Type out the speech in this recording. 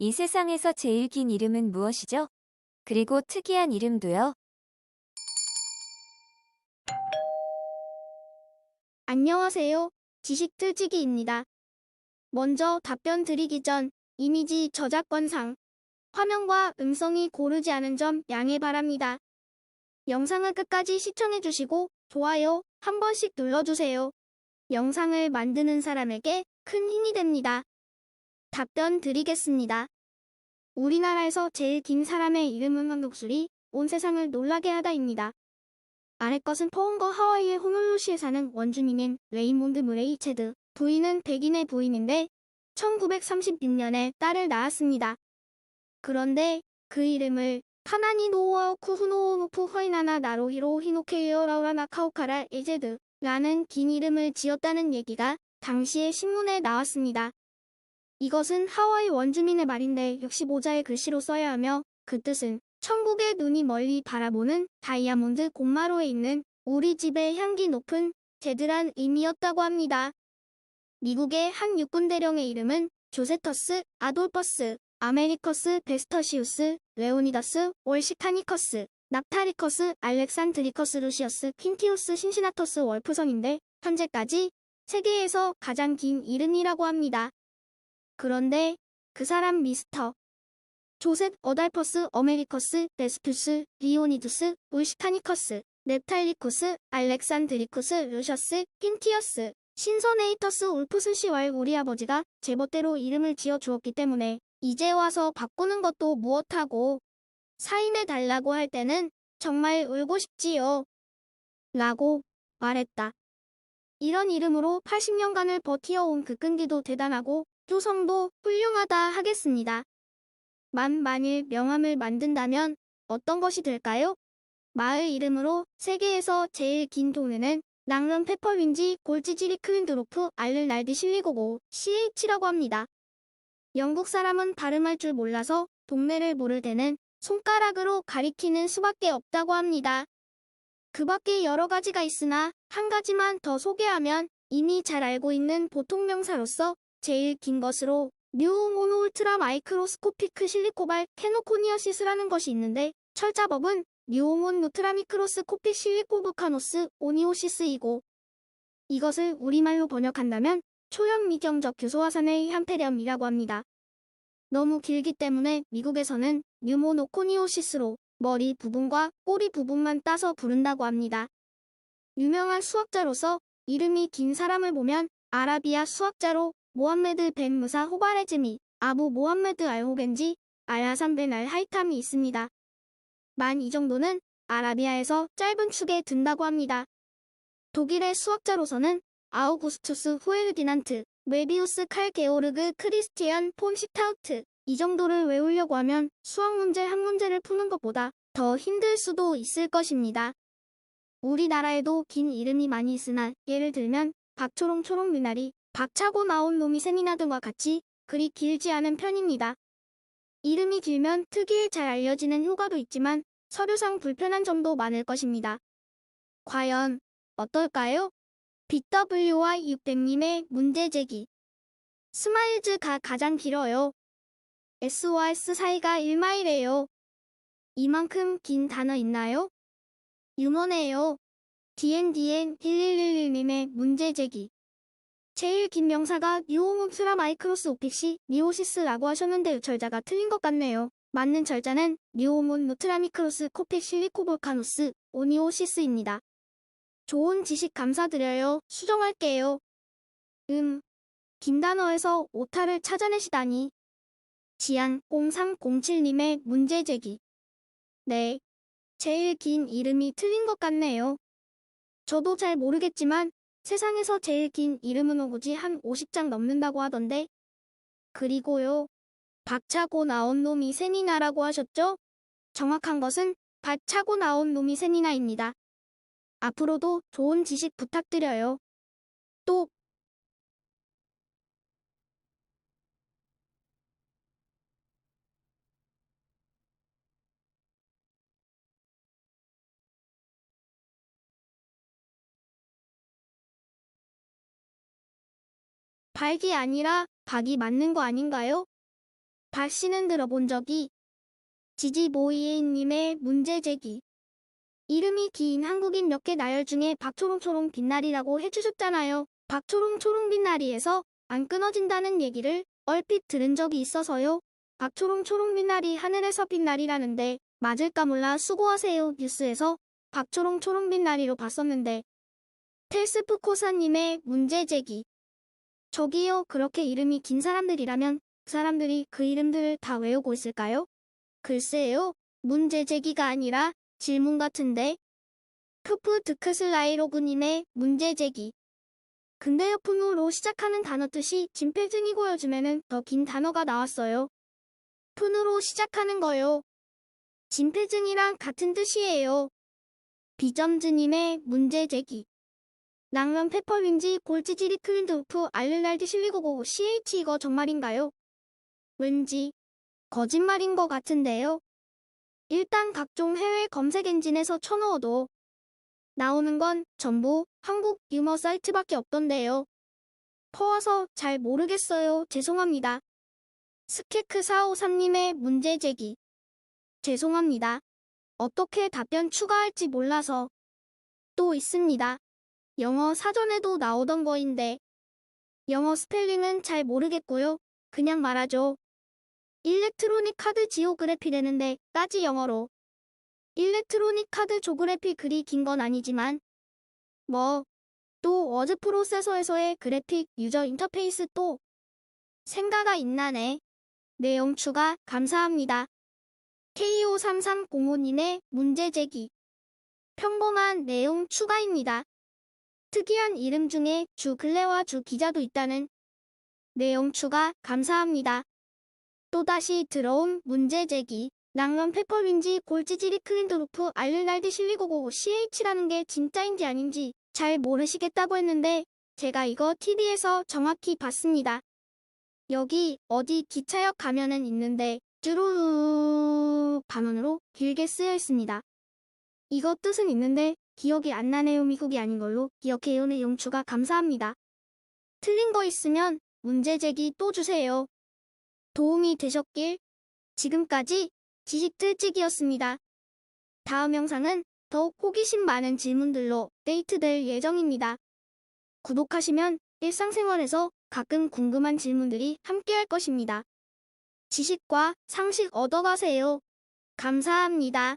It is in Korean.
이 세상에서 제일 긴 이름은 무엇이죠? 그리고 특이한 이름도요. 안녕하세요. 지식틀치기입니다. 먼저 답변 드리기 전 이미지 저작권상 화면과 음성이 고르지 않은 점 양해 바랍니다. 영상을 끝까지 시청해주시고 좋아요 한 번씩 눌러주세요. 영상을 만드는 사람에게 큰 힘이 됩니다. 답변 드리겠습니다. 우리나라에서 제일 긴 사람의 이름은 한독술이 온 세상을 놀라게 하다입니다. 아래 것은 포옹거 하와이의 호놀루시에 사는 원주민인 레이몬드 무레이 체드. 부인은 백인의 부인인데 1936년에 딸을 낳았습니다. 그런데 그 이름을 카나니 노우어 쿠후노우노프 허이나나 나로히로 히노케이어라우라 나카오카라 에제드 라는 긴 이름을 지었다는 얘기가 당시의 신문에 나왔습니다. 이것은 하와이 원주민의 말인데 역시 모자에 글씨로 써야 하며 그 뜻은 천국의 눈이 멀리 바라보는 다이아몬드 공마로에 있는 우리 집의 향기 높은 제드란 의미였다고 합니다. 미국의 한 육군 대령의 이름은 조세터스, 아돌퍼스, 아메리커스, 베스터시우스, 레오니다스, 월시카니커스, 납타리커스, 알렉산드리커스 루시어스, 퀸티우스, 신시나터스 월프선인데 현재까지 세계에서 가장 긴 이름이라고 합니다. 그런데 그 사람 미스터 조셉 어달퍼스 어메리커스 데스퓨스 리오니두스 울시카니커스 넵탈리쿠스 알렉산드리쿠스 루셔스 퀸티어스 신선에이터스 울프스 씨와의 우리 아버지가 제멋대로 이름을 지어 주었기 때문에 이제 와서 바꾸는 것도 무엇하고 사인해 달라고 할 때는 정말 울고 싶지요. 라고 말했다. 이런 이름으로 80년간을 버티어온 그 끈기도 대단하고 조성도 훌륭하다 하겠습니다. 만 만일 명함을 만든다면 어떤 것이 될까요? 마을 이름으로 세계에서 제일 긴 동네는 랑런 페퍼윈지 골지지리 크윈드로프 알를날드 실리고고 CH라고 합니다. 영국 사람은 발음할 줄 몰라서 동네를 모를 때는 손가락으로 가리키는 수밖에 없다고 합니다. 그 밖에 여러 가지가 있으나 한 가지만 더 소개하면 이미 잘 알고 있는 보통 명사로서 제일 긴 것으로 뉴모노 울트라 마이크로스코피크 실리코발 케노코니어시스라는 것이 있는데 철자법은 뉴오몬 누트라 미크로스코픽 실리코브카노스 오니오시스이고 이것을 우리말로 번역한다면 초형 미경적 규소화산의 한폐렴이라고 합니다. 너무 길기 때문에 미국에서는 뉴모노코니오시스로 머리 부분과 꼬리 부분만 따서 부른다고 합니다. 유명한 수학자로서 이름이 긴 사람을 보면 아라비아 수학자로 모함메드 벤 무사 호바레즈미, 아부 모함메드 알호벤지, 알하산 벤 알하이탐이 있습니다. 만 이 정도는 아라비아에서 짧은 축에 든다고 합니다. 독일의 수학자로서는 아우구스투스 후에르디난트, 메비우스 칼 게오르그 크리스티안 폰 시타우트 이 정도를 외우려고 하면 수학 문제 한 문제를 푸는 것보다 더 힘들 수도 있을 것입니다. 우리나라에도 긴 이름이 많이 있으나 예를 들면 박초롱 초롱 미나리, 박차고 나온 놈이 세미나 등과 같이 그리 길지 않은 편입니다. 이름이 길면 특유의 잘 알려지는 효과도 있지만 서류상 불편한 점도 많을 것입니다. 과연 어떨까요? BW와 600님의 문제 제기. 스마일즈가 가장 길어요. S와 S 사이가 1마일이에요. 이만큼 긴 단어 있나요? 유머네요. DNDN 1111님의 문제 제기. 제일 긴 명사가 뉴오문스라 마이크로스 오픽시 니오시스라고 하셨는데 유철자가 틀린 것 같네요. 맞는 절자는 뉴오문 누트라미크로스 코픽 실리코볼카노스 오니오시스입니다. 좋은 지식 감사드려요. 수정할게요. 음. 긴 단어에서 오타를 찾아내시다니. 지안 0307님의 문제 제기. 네. 제일 긴 이름이 틀린 것 같네요. 저도 잘 모르겠지만 세상에서 제일 긴 이름은 오구지 한 50장 넘는다고 하던데. 그리고요. 박차고 나온 놈이 세니나라고 하셨죠? 정확한 것은 박차고 나온 놈이 세니나입니다. 앞으로도 좋은 지식 부탁드려요. 또 박이 아니라 박이 맞는 거 아닌가요? 다시는 들어본 적이 지지모이에님의 문제 제기. 이름이 긴 한국인 몇 개 나열 중에 박초롱초롱 빛나리라고 해주셨잖아요. 박초롱초롱 빛나리에서 안 끊어진다는 얘기를 얼핏 들은 적이 있어서요. 박초롱초롱 빛나리 하늘에서 빛나리라는데 맞을까 몰라 수고하세요 뉴스에서 박초롱초롱 빛나리로 봤었는데 텔스프코사님의 문제 제기. 저기요 그렇게 이름이 긴 사람들이라면 그 사람들이 그 이름들을 다 외우고 있을까요? 글쎄요 문제 제기가 아니라 질문 같은데. 크프 드크슬라이로그님의 문제 제기. 근데 푼으로 시작하는 단어 뜻이 진필증이고 요즘에는 더 긴 단어가 나왔어요. 푼으로 시작하는 거요. 진필증이랑 같은 뜻이에요. 비점즈님의 문제 제기. 랑면 페퍼윈지 골지지리 클린드 우프 알릴랄디 실리고고 CH 이거 정말인가요? 왠지 거짓말인 것 같은데요. 일단 각종 해외 검색 엔진에서 쳐넣어도 나오는 건 전부 한국 유머 사이트밖에 없던데요. 퍼와서 잘 모르겠어요. 죄송합니다. 스케크453님의 문제 제기. 죄송합니다. 어떻게 답변 추가할지 몰라서 또 있습니다. 영어 사전에도 나오던 거인데 영어 스펠링은 잘 모르겠고요. 그냥 말하죠. 일렉트로닉 카드 지오그래피 되는데 까지 영어로 일렉트로닉 카드 조그래피 글이 긴 건 아니지만 뭐 또 워드 프로세서에서의 그래픽 유저 인터페이스 또 생가가 있나네. 내용 추가 감사합니다. K5330님의 문제 제기 평범한 내용 추가입니다. 특이한 이름 중에 주 근래와 주 기자도 있다는 내용 추가 감사합니다. 또다시 들어온 문제 제기. 랑면 페퍼윈지 골지지리 클린드루프 알릴랄디 실리고고 CH라는 게 진짜인지 아닌지 잘 모르시겠다고 했는데 제가 이거 TV에서 정확히 봤습니다. 여기 어디 기차역 가면은 있는데 쭈루룩 반원으로 길게 쓰여 있습니다. 이거 뜻은 있는데 기억이 안 나네요. 미국이 아닌 걸로 기억해요. 내용 추가 감사합니다. 틀린 거 있으면 문제 제기 또 주세요. 도움이 되셨길. 지금까지 지식 틀찍이었습니다. 다음 영상은 더욱 호기심 많은 질문들로 데이트될 예정입니다. 구독하시면 일상생활에서 가끔 궁금한 질문들이 함께할 것입니다. 지식과 상식 얻어가세요. 감사합니다.